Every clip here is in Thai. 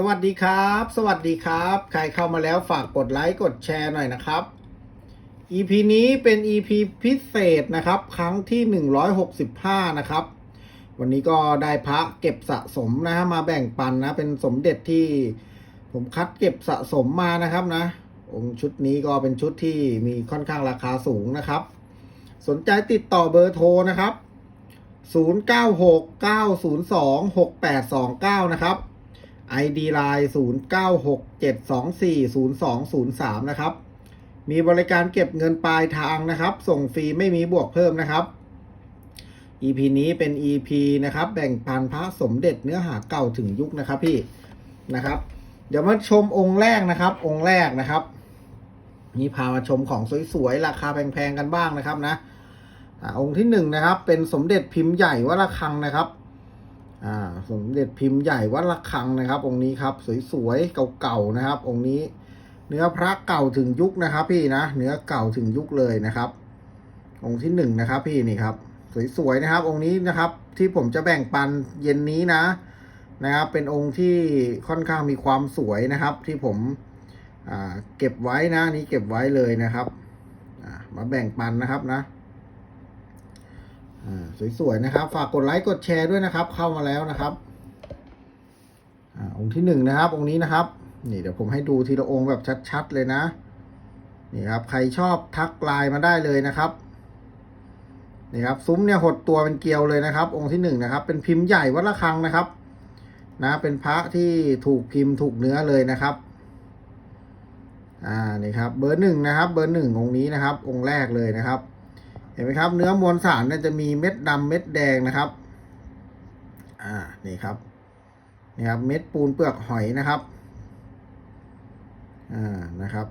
สวัสดีครับ สวัสดีครับ ใครเข้ามาแล้วฝากกดไลค์กดแชร์หน่อยนะครับ EP นี้เป็น EP พิเศษนะครับ ครั้งที่ 165 นะครับ วันนี้ก็ได้พระเก็บสะสมนะมาแบ่งปันนะ เป็นสมเด็จที่ผมคัดเก็บสะสมมานะครับนะ องค์ชุดนี้ก็เป็นชุดที่มีค่อนข้างราคาสูงนะครับ สนใจติดต่อเบอร์โทรนะครับ 0969026829 นะครับ ID Line 0967240203 นะครับ มีบริการเก็บเงินปลายทางนะครับ ส่งฟรีไม่มีบวกเพิ่มนะครับ EP นี้เป็น EP นะครับ แบ่งปันพระสมเด็จเนื้อหาเก่าถึงยุคนะครับพี่นะครับ เดี๋ยวมาชมองค์แรกนะครับ องค์แรกนะครับ นี่พามาชมของสวยๆ ราคาแพงๆกันบ้างนะครับนะอาองค์ที่หนึ่งนะครับ เป็นสมเด็จพิมพ์ใหญ่วัดระฆังนะครับ อ่าสมเด็จพิมพ์ใหญ่วัดระฆังนะครับ องค์นี้ครับ สวยๆเก่าๆนะครับ องค์นี้ เนื้อพระเก่าถึงยุคนะครับ พี่นะเนื้อเก่าถึงยุคเลยนะครับ องค์ที่หนึ่งนะครับ พี่นี่ครับ สวยๆนะครับ องค์นี้นะครับ ที่ผมจะแบ่งปันเย็นนี้นะนะครับ เป็นองค์ที่ค่อนข้างมีความสวยนะครับ ที่ผมอ่าเก็บไว้นะนี่เก็บไว้เลยนะครับมาแบ่งปันนะครับนะ สวยๆนะครับ ฝากกดไลค์กดแชร์ด้วยนะครับ เข้ามาแล้วนะครับอองค์ที่หนึ่งนะครับ องค์นี้นะครับ นี่เดี๋ยวผมให้ดูทีละองค์แบบชัดๆเลยนะ นี่ครับ ใครชอบทักไลน์มาได้เลยนะครับ นี่ครับซุ้มเนี่ยหดตัวเป็นเกลียวเลยนะครับ องค์ที่หนึ่งนะครับ เป็นพิมพ์ใหญ่วัดระฆังนะครับ นะ เป็นพระที่ถูกพิมพ์ถูกเนื้อเลยนะครับ อ่า นี่ครับ เบอร์หนึ่งนะครับ เบอร์หนึ่งองค์นี้นะครับ องค์แรกเลยนะครับ เห็นไหมครับ เนื้อมวลสารเนี่ยจะมีเม็ดดำเม็ดแดงนะครับ อ่านี่ครับนี่ครับ เม็ดปูนเปลือกหอยนะครับ อ่านะครับ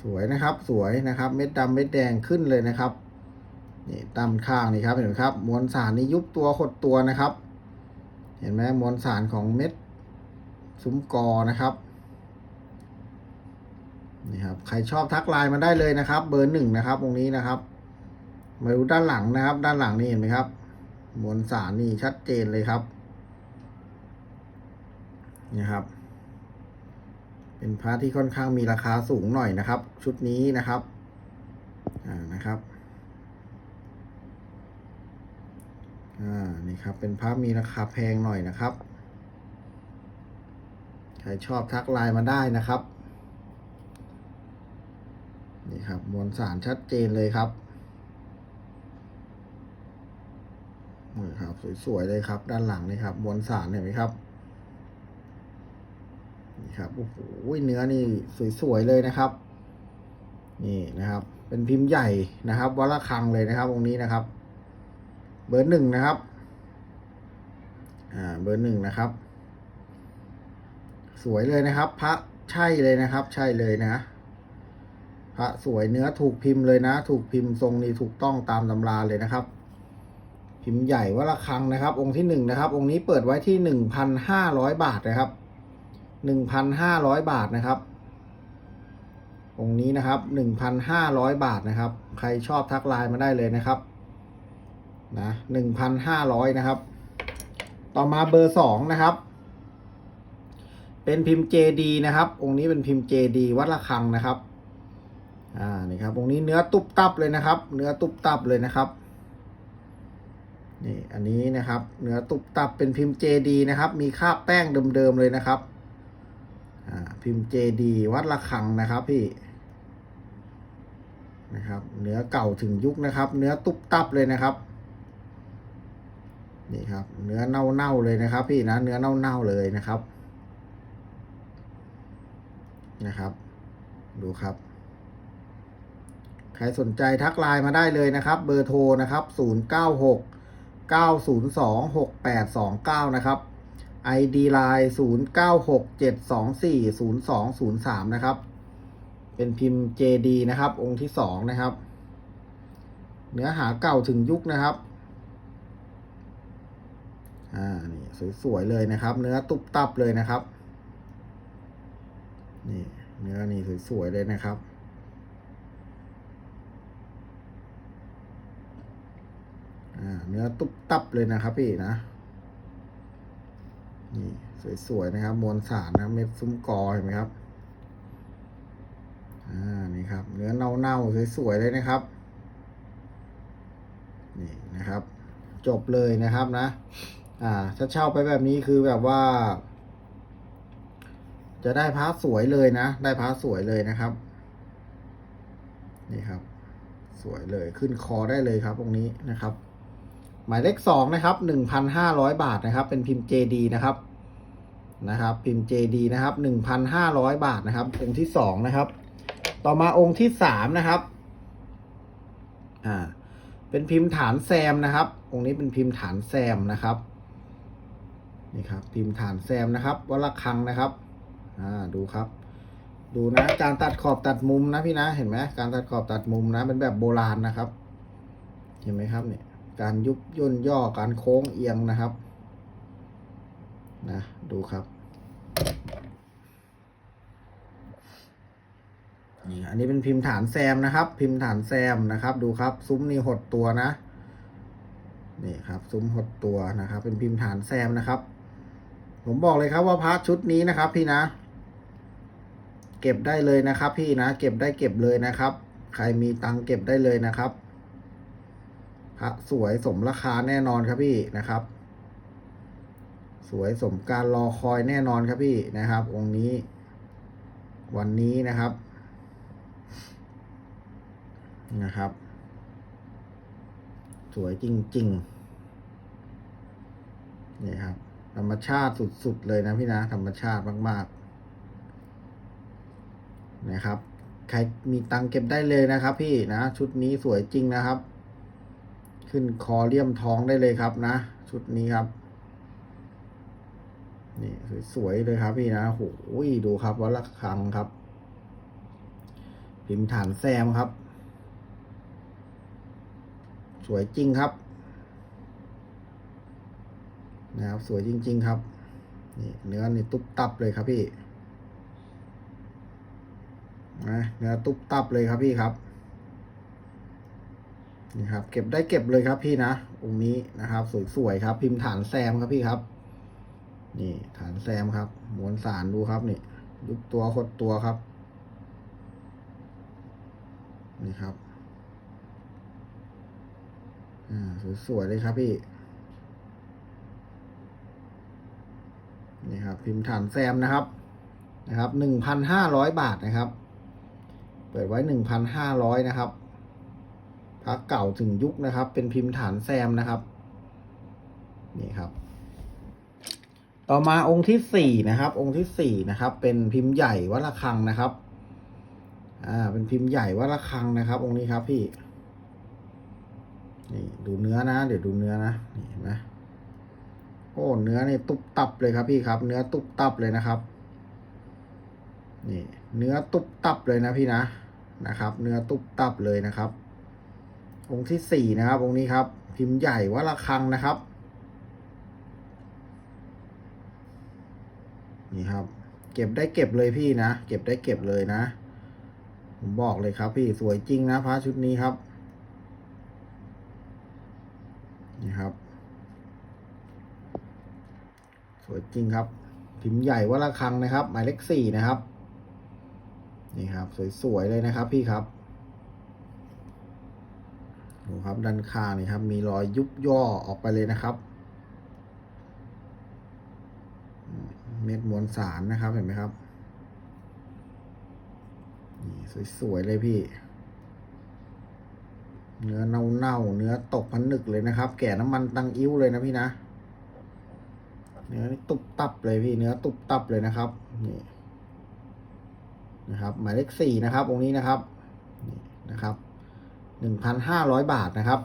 สวยนะครับ สวยนะครับ เม็ดดำเม็ดแดงขึ้นเลยนะครับนี่ตามข้างนี่ครับเห็นไหมครับ มวลสารนี่ยุบตัวหดตัวนะครับ เห็นไหมมวลสารของเม็ดซุ้มกอนะครับ นี่ครับใครชอบทักไลน์มาได้เลยนะครับ เบอร์หนึ่งนะครับ ตรงนี้นะครับ มาดูด้านหลังนะครับ ด้านหลังนี่เห็นไหมครับมวลสารนี่ชัดเจนเลยครับนี่ครับ เป็นพระที่ค่อนข้างมีราคาสูงหน่อยนะครับ ชุดนี้นะครับอ่านะครับอ่านี่ครับ เป็นพระมีราคาแพงหน่อยนะครับใครชอบทักไลน์มาได้นะครับ นี่ครับ มวลสารชัดเจนเลยครับนี่ครับ สวยๆเลยครับ ด้านหลังนี่ครับ มวลสารเห็นไหมครับนี่ครับโอ้โหเนื้อนี่สวยๆเลยนะครับ นี่นะครับ เป็นพิมพ์ใหญ่นะครับวัดระฆังเลยนะครับตรงนี้นะครับ เบอร์หนึ่งนะครับอ่าเบอร์หนึ่งนะครับ สวยเลยนะครับ พระใช่เลยนะครับ ใช่เลยนะ ระสวยเนื้อถูกพิมพ์เลยนะ ถูกพิมพ์ทรงนี้ถูกต้องตามตำราเลยนะครับ พิมพ์ใหญ่วัดระฆังนะครับ องค์ที่หนึ่งนะครับ องค์นี้เปิดไว้ที่หนึ่งพันห้าร้อยบาทนะครับหนึ่งพันห้าร้อยบาทนะครับ องค์นี้นะครับหนึ่งพันห้าร้อยบาทนะครับ ใครชอบทักไลน์มาได้เลยนะครับ นะหนึ่งพันห้าร้อยนะครับ ต่อมาเบอร์สองนะครับเป็นพิมพ์ JD นะครับ องค์นี้เป็นพิมพ์ JD วัดระฆังนะครับ อ่านี่ครับองนี้เนื้อตุบตับเลยนะครับ เนื้อตุบตับเลยนะครับนี่อันนี้นะครับเนื้อตุบตับเป็นพิมพ์ JD นะครับ มีคราบแป้งเดิมๆเลยนะครับอ่าพิมพ์ JD วัดระฆังนะครับพี่นะครับเนื้อเก่าถึงยุคนะครับ เนื้อตุบตับเลยนะครับนี่ครับ เนื้อเน่าๆเลยนะครับ พี่นะเนื้อเน่าๆเลยนะครับนะครับ ดูครับ ครสนใจทักไลน์มาได้เลยนะครับ เบอร์โทรนะครับ 096 902 6829 นะครับ ID Line 096 724 0203 นะครับ เป็นพิมพ์ JD นะครับ องค์ที่สองนะครับ เนื้อหาเก่าถึงยุคนะครับ อ่า นี่สวยๆเลยนะครับ เนื้อตุบตับเลยนะครับ นี่ เนื้อนี่สวยๆเลยนะครับ อ่า เนื้อตุ๊บตับเลยนะครับพี่นะ นี่สวยๆนะครับ มวลสารนะเม็ดซุ้มกอเห็นไหมครับ อ่า นี่ครับ เนื้อเน่าๆสวยๆเลยนะครับ นี่นะครับ จบเลยนะครับนะ อ่า ถ้าเช่าไปแบบนี้คือแบบว่า จะได้พาร์ทสวยเลยนะ ได้พาร์ทสวยเลยนะครับ นี่ครับ สวยเลยขึ้นคอได้เลยครับ ตรงนี้นะครับ หมายเลขสองนะครับหนึ่งพันห้าร้อยบาทนะครับ เป็นพิมพ์ JD นะครับนะครับ พิมพ์ JD นะครับหนึ่งพันห้าร้อยบาทนะครับ องค์ที่สองนะครับ ต่อมาองค์ที่สามนะครับอ่าเป็นพิมพ์ฐานแซมนะครับ องค์นี้เป็นพิมพ์ฐานแซมนะครับนี่ครับ พิมพ์ฐานแซมนะครับวัดระฆังนะครับอ่าดูครับ ดูนะ การตัดขอบตัดมุมนะพี่นะเห็นไหมการตัดขอบตัดมุมนะเป็นแบบโบราณนะครับ เห็นไหมครับเนี่ย การยุบย่นย่อการโค้งเอียงนะครับนะดูครับนี่อันนี้เป็นพิมพ์ฐานแซมนะครับ พิมพ์ฐานแซมนะครับ ดูครับ ซุ้มนี่หดตัวนะนี่ครับซุ้มหดตัวนะครับ เป็นพิมพ์ฐานแซมนะครับ ผมบอกเลยครับว่าพระชุดนี้นะครับ พี่นะ เก็บได้เลยนะครับ พี่นะ เก็บได้เก็บเลยนะครับ ใครมีตังค์เก็บได้เลยนะครับ พระสวยสมราคาแน่นอนครับพี่นะครับ สวยสมการรอคอยแน่นอนครับพี่นะครับ องค์นี้ วันนี้นะครับนะครับ สวยจริงๆนี่ครับ ธรรมชาติสุดๆเลยนะพี่นะ ธรรมชาติมากๆนะครับ ใครมีตังค์เก็บได้เลยนะครับ พี่นะ ชุดนี้สวยจริงนะครับ ขึ้นคอเลี่ยมท้องได้เลยครับนะชุดนี้ครับ นี่สวยๆเลยครับพี่นะโหยดูครับวัดระฆังครับ พิมพ์ฐานแซมครับ สวยจริงครับนะครับสวยจริง ๆ ครับนี่เนื้อนี่ตุ๊บตับเลยครับพี่นะเนื้อตุ๊บตับเลยครับพี่ครับ นี่ครับ เก็บได้เก็บเลยครับพี่นะองค์นี้นะครับ สวยๆครับ พิมพ์ฐานแซมครับพี่ครับ นี่ฐานแซมครับมวลสารดูครับนี่ยุบตัวหดตัวครับ นี่ครับอ่าสวยๆเลยครับพี่นี่ครับ พิมพ์ฐานแซมนะครับนะครับหนึ่งพันห้าร้อยบาทนะครับ เปิดไว้หนึ่งพันห้าร้อยนะครับ พระเก่าถึงยุคนะครับ เป็นพิมพ์ฐานแซมนะครับ นี่ครับ ต่อมาองค์ที่สี่นะครับ องค์ที่สี่นะครับ เป็นพิมพ์ใหญ่วัดระฆังนะครับ อ่า เป็นพิมพ์ใหญ่วัดระฆังนะครับ องค์นี้ครับพี่ นี่ดูเนื้อนะ เดี๋ยวดูเนื้อนะ นี่เห็นไหมโอ้เนื้อนี่ตุบตับเลยครับพี่ครับ เนื้อตุบตับเลยนะครับ นี่ เนื้อตุบตับเลยนะพี่นะนะครับ เนื้อตุบตับเลยนะครับ องค์ที่สี่นะครับองค์นี้ครับ พิมพ์ใหญ่วัดระฆังนะครับ นี่ครับ เก็บได้เก็บเลยพี่นะ เก็บได้เก็บเลยนะ ผมบอกเลยครับ พี่สวยจริงนะพระชุดนี้ครับ นี่ครับ สวยจริงครับ พิมพ์ใหญ่วัดระฆังนะครับ หมายเลขสี่นะครับ นี่ครับ สวยๆเลยนะครับ พี่ครับ ครับ ด้านข้างนี่ครับ มีรอยยุบย่อออกไปเลยนะครับ เม็ดมวลสารนะครับเห็นไหมครับนี่สวยๆเลยพี่ เนื้อเน่าๆเนื้อตกพันนึกเลยนะครับ แก่น้ำมันตังอิ้วเลยนะพี่นะ เนื้อนี่ตุบตับเลยพี่ เนื้อตุบตับเลยนะครับ นี่ นะครับ หมายเลขสี่นะครับองค์นี้นะครับ นี่นะครับ หนึ่งพันห้าร้อยบาทนะครับ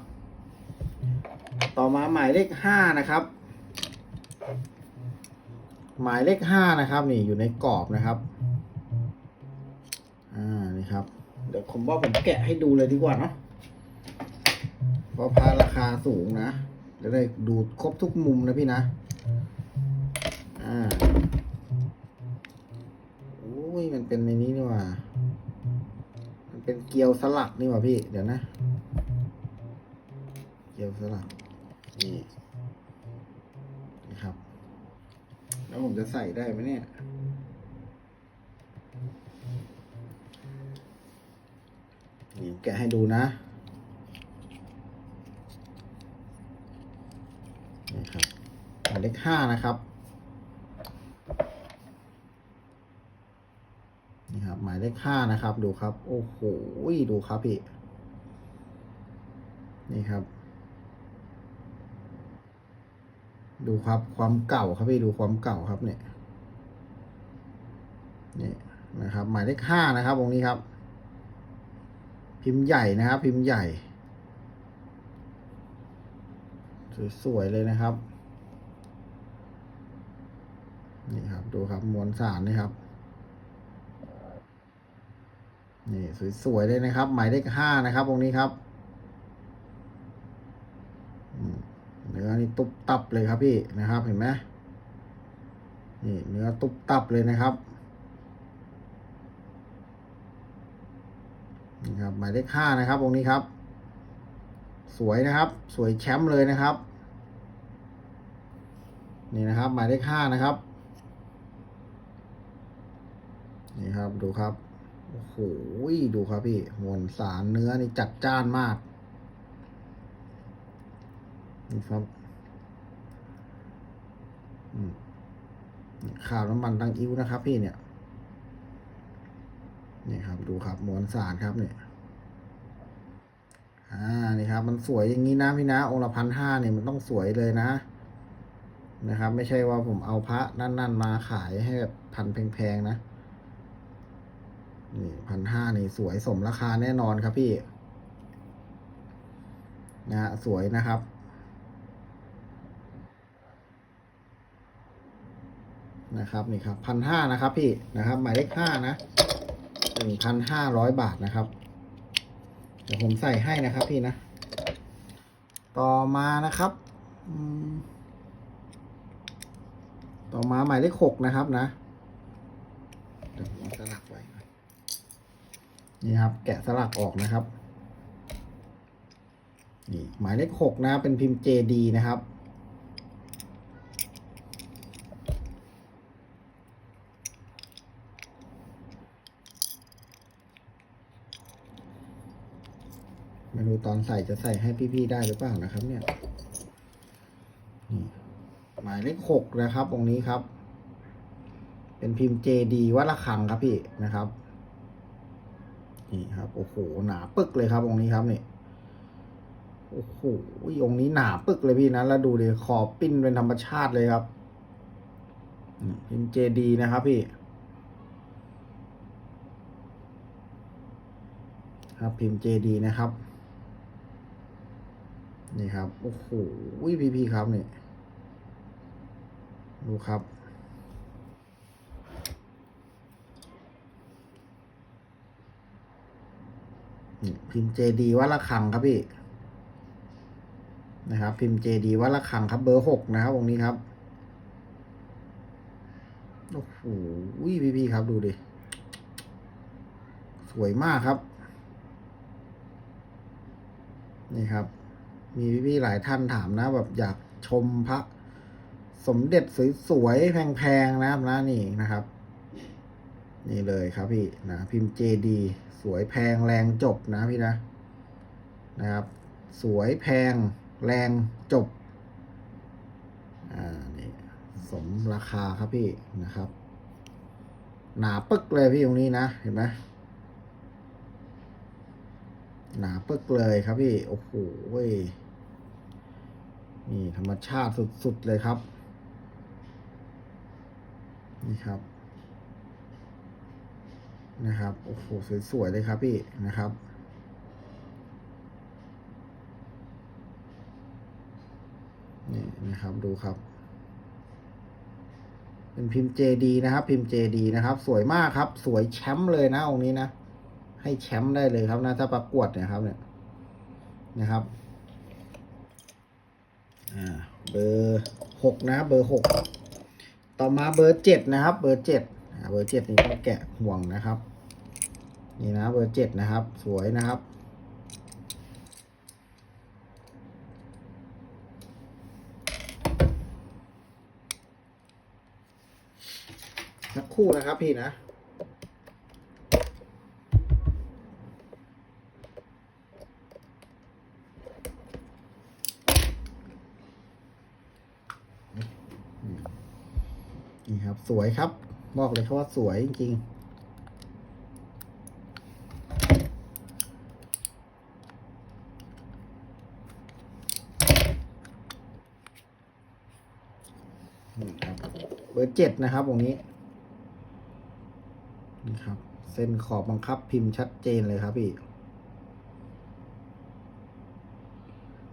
ต่อมาหมายเลขห้านะครับ หมายเลขห้านะครับนี่อยู่ในกรอบนะครับ อ่านี่ครับ เดี๋ยวผมว่าผมแกะให้ดูเลยดีกว่าเนาะเพราะพาราคาสูงนะจะได้ดูครบทุกมุมนะพี่นะ อ่า โอ้ย มันเป็นในนี้นี่ว่า เป็นเกลียวสลักนี่หว่าพี่ เดี๋ยวนะ เกลียวสลักนี่นี่ครับ แล้วผมจะใส่ได้ไหมเนี่ยนี่แกะให้ดูนะนี่ครับหมายเลขห้านะครับ นี่ครับ หมายเลขห้านะครับ ดูครับ โอ้โหดูครับพี่ นี่ครับ ดูครับความเก่าครับพี่ดูความเก่าครับเนี่ยนี่นะครับ หมายเลขห้านะครับวงนี้ครับ พิมพ์ใหญ่นะครับ พิมพ์ใหญ่ สวยๆเลยนะครับ นี่ครับ ดูครับมวลสารนี่ครับ นี่ สวย ๆ เลยนะครับ หมายเลขห้านะครับวงนี้ครับเนื้อนี่ตุบตับเลยครับพี่นะครับ เห็นไหมนี่เนื้อตุบตับเลยนะครับนี่ครับ หมายเลขห้านะครับวงนี้ครับ สวยนะครับ สวยแชมป์เลยนะครับ นี่นะครับ หมายเลขห้านะครับ นี่ครับดูครับ โอ้โหดูครับพี่มวลสารเนื้อนี่จัดจ้านมาก นี่ครับข่าวน้ำมันตังอิ้วนะครับ พี่เนี่ย นี่ครับ ดูครับมวลสารครับเนี่ยอ่านี่ครับ มันสวยอย่างนี้นะพี่นะองค์ละพันห้าเนี่ยมันต้องสวยเลยนะนะครับ ไม่ใช่ว่าผมเอาพระนั่น ๆ มาขายให้แบบพันแพงๆนะ นี่พันห้านี่สวยสมราคาแน่นอนครับพี่นะฮะสวยนะครับ นะครับนี่ครับพันห้านะครับพี่นะครับ หมายเลขห้านะหนึ่งพันห้าร้อยบาทนะครับ เดี๋ยวผมใส่ให้นะครับพี่นะ ต่อมานะครับต่อมาหมายเลขหกนะครับนะ เดี๋ยวผมเอาสลักไว้ก่อน นี่ครับ แกะสลักออกนะครับนี่หมายเลขหกนะเป็นพิมพ์ JD นะครับ ไม่รู้ตอนใส่จะใส่ให้พี่ๆได้หรือเปล่านะครับ เนี่ยนี่หมายเลขหกนะครับ ตรงนี้ครับ เป็นพิมพ์ JD วัดละคังครับพี่นะครับ นี่ครับโอ้โหหนาปึกเลยครับองค์นี้ครับนี่โอ้โหองค์นี้หนาปึกเลยพี่นะแล้วดูดิขอบปิ้นเป็นธรรมชาติเลยครับอืมพิมพ์ JD นะครับพี่ครับพิมพ์ JD นะครับ นี่ครับ โอ้โหพี่พี่ครับนี่ ดูครับ นี่ พิมพ์ JD วัดละคังครับพี่ นะครับ พิมพ์ JD วัดละคังครับ เบอร์หกนะครับวงนี้ครับโอ้โหพี่พี่ครับดูดิ สวยมากครับ นี่ครับ มีพี่ๆหลายท่านถามนะ แบบอยากชมพระสมเด็จสวยๆแพงๆนะครับนะนี่นะครับ นี่เลยครับพี่นะพิมพ์ JD สวยแพงแรงจบนะพี่นะนะครับ สวยแพงแรงจบอ่านี่สมราคาครับพี่นะครับ หนาปึกเลยพี่ตรงนี้นะเห็นไหมหนาปึกเลยครับพี่โอ้โหเว้ยนี่ธรรมชาติสุดๆเลยครับ นี่ครับ นะครับ โอ้โห สวยๆเลยครับพี่นะครับ นี่นะครับดูครับ เป็นพิมพ์ JD นะครับ พิมพ์ JD นะครับ สวยมากครับ สวยแชมป์เลยนะองค์นี้นะ ให้แชมป์ได้เลยครับนะถ้าประกวดเนี่ยครับ เนี่ยนะครับ อ่า เบอร์หกนะ เบอร์หกต่อมาเบอร์เจ็ดนะครับ เบอร์เจ็ดเบอร์เจ็ดนี่ต้องแกะห่วงนะครับ นี่นะเบอร์เจ็ดนะครับ สวยนะครับนสักคู่นะครับพี่นะนี่ครับ สวยครับ บอกเลยครับว่าสวยจริงๆ นี่ครับ เจ็ดนะครับตรงนี้นี่ครับ เส้นขอบบังคับพิมพ์ชัดเจนเลยครับพี่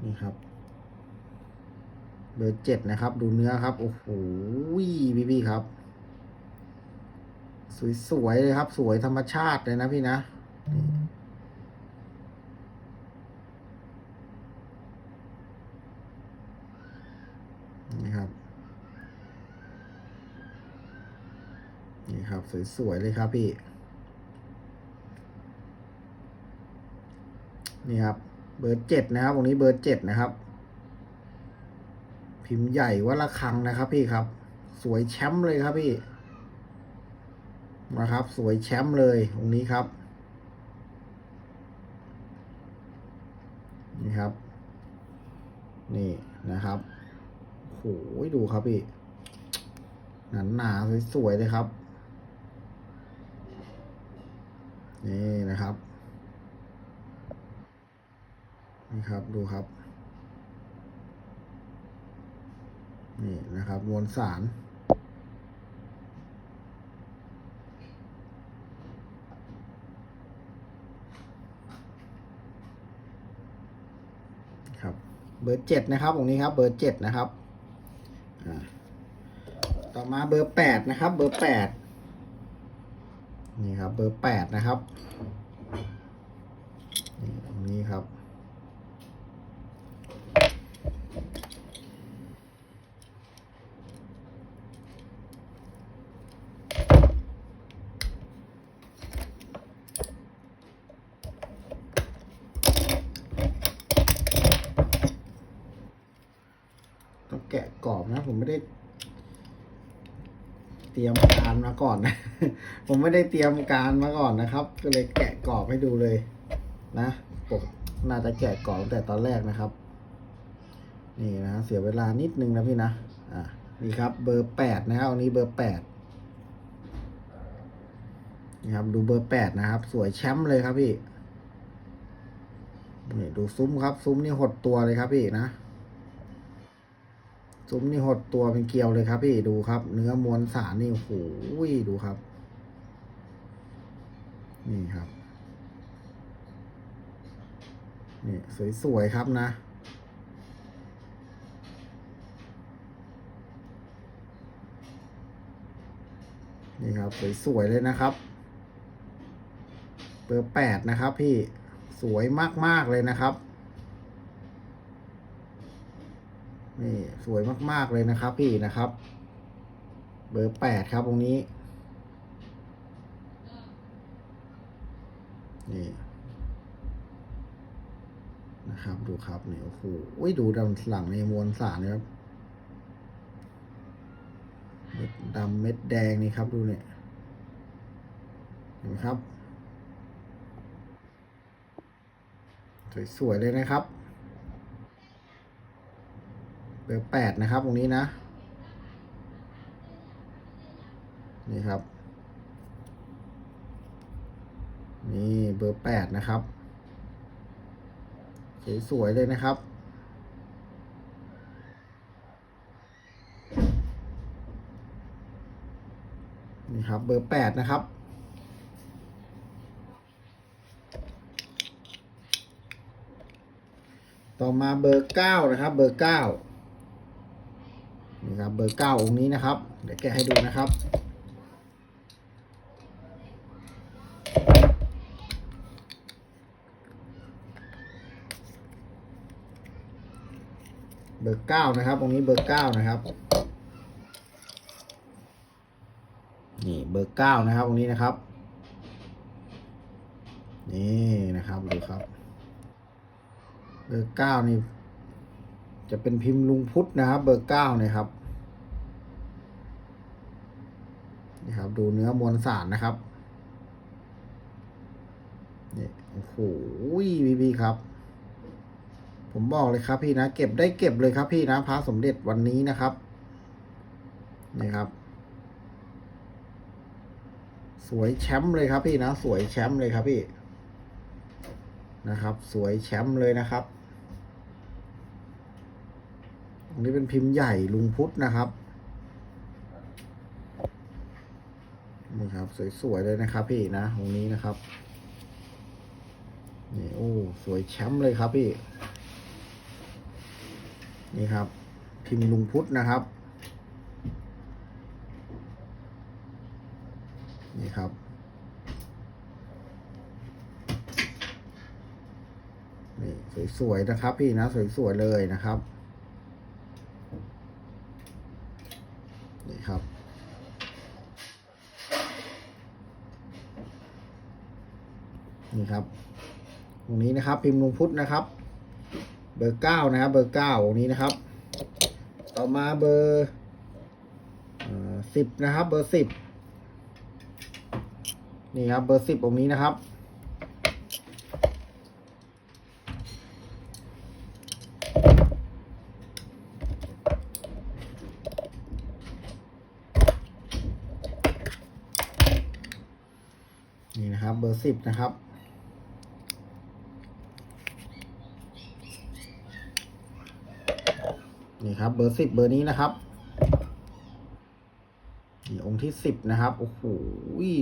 นี่ครับ เบอร์เจ็ดนะครับ ดูเนื้อครับ โอ้โหพี่พี่ครับ สวยๆเลยครับ สวยธรรมชาติเลยนะพี่นะนี่นี่ครับ ครับ สวย ๆ เลยครับพี่ นี่ครับ เบอร์เจ็ดนะครับตรงนี้เบอร์เจ็ดนะครับ พิมพ์ใหญ่วัดละคังนะครับ พี่ครับ สวยแชมป์เลยครับพี่นะครับ สวยแชมป์เลยตรงนี้ครับ นี่ครับ นี่นะครับโหดูครับพี่หนาหนาๆสวยๆเลยครับ นี่นะครับ นี่ครับดูครับ นี่นะครับมวลสารครับเบอร์เจ็ดนะครับตรงนี้ครับ เบอร์เจ็ดนะครับ ต่อมาเบอร์แปดนะครับ เบอร์แปด เบอร์แปดนะครับนี่ครับ ต้องแกะกรอบนะ ผมไม่ได้ เตรียมการมาก่อนนะ ผมไม่ได้เตรียมการมาก่อนนะครับ ก็เลยแกะกรอบให้ดูเลยนะผมน่าจะแกะกรอบตั้งแต่ตอนแรกนะครับ นี่นะ เสียเวลานิดนึงนะพี่นะ อ่านี่ครับ เบอร์แปดนะครับอันนี้เบอร์แปดนี่ครับดูเบอร์แปดนะครับ สวยแชมป์เลยครับพี่นี่ดูซุ้มครับ ซุ้มนี่หดตัวเลยครับพี่นะ ซุ้มนี่หดตัวเป็นเกลียวเลยครับพี่ดูครับ เนื้อมวลสารนี่โอ้โหดูครับ นี่ครับ นี่สวยๆครับนะนี่ครับสวยๆเลยนะครับเบอร์แปดนะครับพี่สวยมากๆเลยนะครับ นี่สวยมากๆเลยนะครับ พี่นะครับ เบอร์แปดครับตรงนี้ นี่นะครับ ดูครับนี่โอ้โหดูดำหลังในมวลสารนะครับเม็ดดำเม็ดแดงนี่ครับ ดูเนี่ยเห็นไหมครับ สวยๆเลยนะครับ เบอร์แปดนะครับ ตรงนี้นะ นี่ครับ นี่เบอร์แปดนะครับ สวยๆเลยนะครับนี่ครับเบอร์แปดนะครับ ต่อมาเบอร์เก้านะครับ เบอร์เก้า เบอร์เก้าองค์นี้นะครับ เดี๋ยวแกะให้ดูนะครับ เบอร์เก้านะครับตรงนี้เบอร์เก้านะครับนี่เบอร์เก้านะครับตรงนี้นะครับ นี่นะครับดูครับ เบอร์เก้านี่ จะเป็นพิมพ์ลุงพุทธนะครับ เบอร์เก้าเนี่ยครับ นี่ครับ ดูเนื้อมวลสารนะครับนี่โอ้โหพี่พี่ครับ ผมบอกเลยครับพี่นะ เก็บได้เก็บเลยครับพี่นะพระสมเด็จวันนี้นะครับนี่ครับ สวยแชมป์เลยครับพี่นะ สวยแชมป์เลยครับพี่นะครับ สวยแชมป์เลยนะครับอันนี้เป็นพิมพ์ใหญ่ลุงพุทธนะครับ นี่ครับ สวยๆเลยนะครับ พี่นะตรงนี้นะครับนี่โอ้สวยแชมป์เลยครับพี่ นี่ครับ พิมพ์ลุงพุทธนะครับ นี่ครับนี่สวยๆนะครับ พี่นะ สวยๆเลยนะครับ นี่ครับ ครับตรงนี้นะครับ พิมพ์ลงพุทธนะครับ เบอร์เก้านะครับเบอร์เก้าตรงนี้นะครับ ต่อมาเบอร์สิบนะครับ เบอร์สิบนี่ครับ เบอร์สิบองนี้นะครับนี่นะครับ เบอร์สิบนะครับ นี่ครับ เบอร์สิบเบอร์นี้นะครับนี่องค์ที่สิบนะครับโอ้โห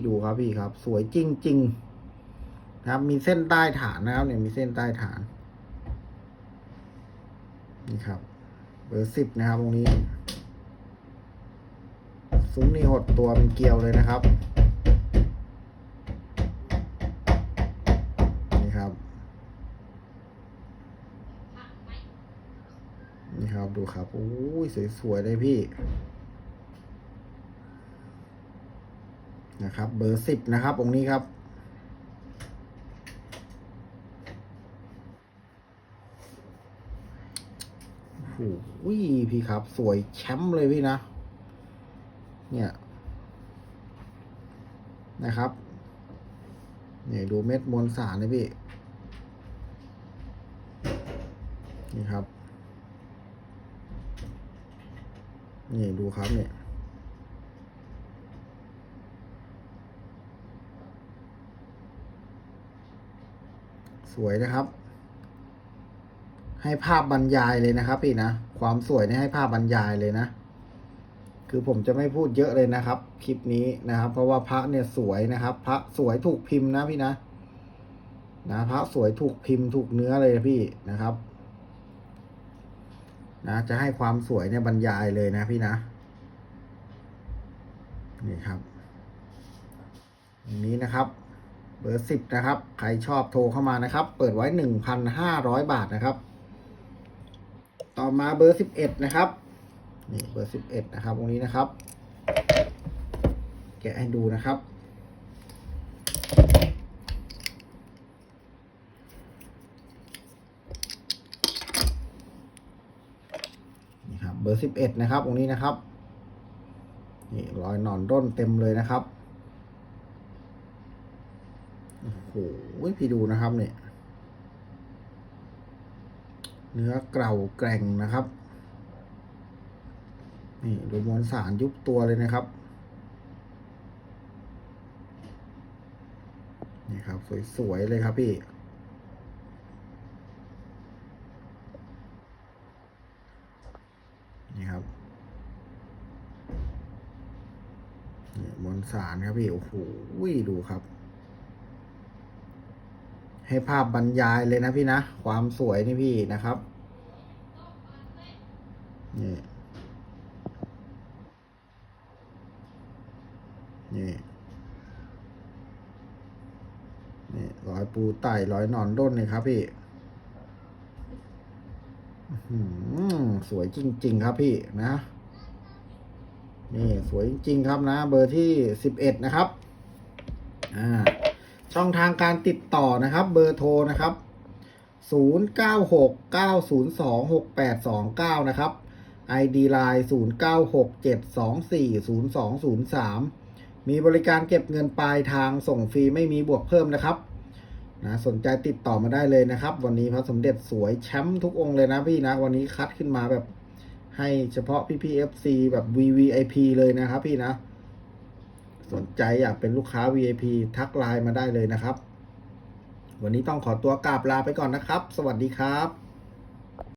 ดูครับพี่ครับ สวยจริงๆนะครับ มีเส้นใต้ฐานนะครับ เนี่ยมีเส้นใต้ฐาน นี่ครับ เบอร์สิบนะครับตรงนี้ ซุ้มนี่หดตัวเป็นเกลียวเลยนะครับ นี่ครับ นี่ครับ ดูครับโอ้ยสวยๆเลยพี่ นะครับ เบอร์สิบนะครับ องค์นี้ครับ โอ้โหพี่ครับ สวยแชมป์เลยพี่นะ เนี่ย นะครับเนี่ยดูเม็ดมวลสารเลยพี่ นี่ครับ นี่ดูครับเนี่ยสวยนะครับ ให้ภาพบรรยายเลยนะครับ พี่นะความสวยนี่ให้ภาพบรรยายเลยนะ คือผมจะไม่พูดเยอะเลยนะครับ คลิปนี้นะครับ เพราะว่าพระเนี่ยสวยนะครับ พระสวยถูกพิมพ์นะพี่นะนะพระสวยถูกพิมพ์ถูกเนื้อเลยนะพี่นะครับ นะจะให้ความสวยเนี่ยบรรยายเลยนะพี่นะ นี่ครับอันนี้นะครับ เบอร์สิบนะครับ ใครชอบโทรเข้ามานะครับ เปิดไว้หนึ่งพันห้าร้อยบาทนะครับ ต่อมาเบอร์สิบเอ็ดนะครับ นี่เบอร์สิบเอ็ดนะครับตรงนี้นะครับ แกะให้ดูนะครับ นี่ครับ เบอร์สิบเอ็ดนะครับตรงนี้นะครับนี่รอยหนอนด้นเต็มเลยนะครับโอ้โหพี่ดูนะครับเนี่ยเนื้อเกล่าแกร่งนะครับ นี่ดูมวลสารยุบตัวเลยนะครับ นี่ครับ สวย ๆ เลยครับพี่ นี่ครับ นี่มวล สารครับพี่โอ้โหดูครับ ให้ภาพบรรยายเลยนะพี่นะ ความสวยนี่พี่นะครับนี่นี่นี่รอยปูไต่รอยนอนด้นเลยครับพี่สวยจริง ๆ ครับพี่นะ นี่สวยจริงๆครับนะ เบอร์ที่สิบเอ็ดนะครับ อ่า ช่องทางการติดต่อนะครับ เบอร์โทรนะครับ 0 9 6 9 0 2 6 8 2 9 นะครับ ID Line 0 9 6 7 2 4 0 2 0 3 มีบริการเก็บเงินปลายทางส่งฟรีไม่มีบวกเพิ่มนะครับนะสนใจติดต่อมาได้เลยนะครับ วันนี้พระสมเด็จสวยแชมป์ทุกองค์เลยนะพี่นะ วันนี้คัดขึ้นมาแบบ ให้เฉพาะพี่พีเอฟซีแบบ VVIP เลยนะครับพี่นะ สนใจอยากเป็นลูกค้า VIP ทักไลน์มาได้เลยนะครับ วันนี้ต้องขอตัวกราบลาไปก่อนนะครับ สวัสดีครับ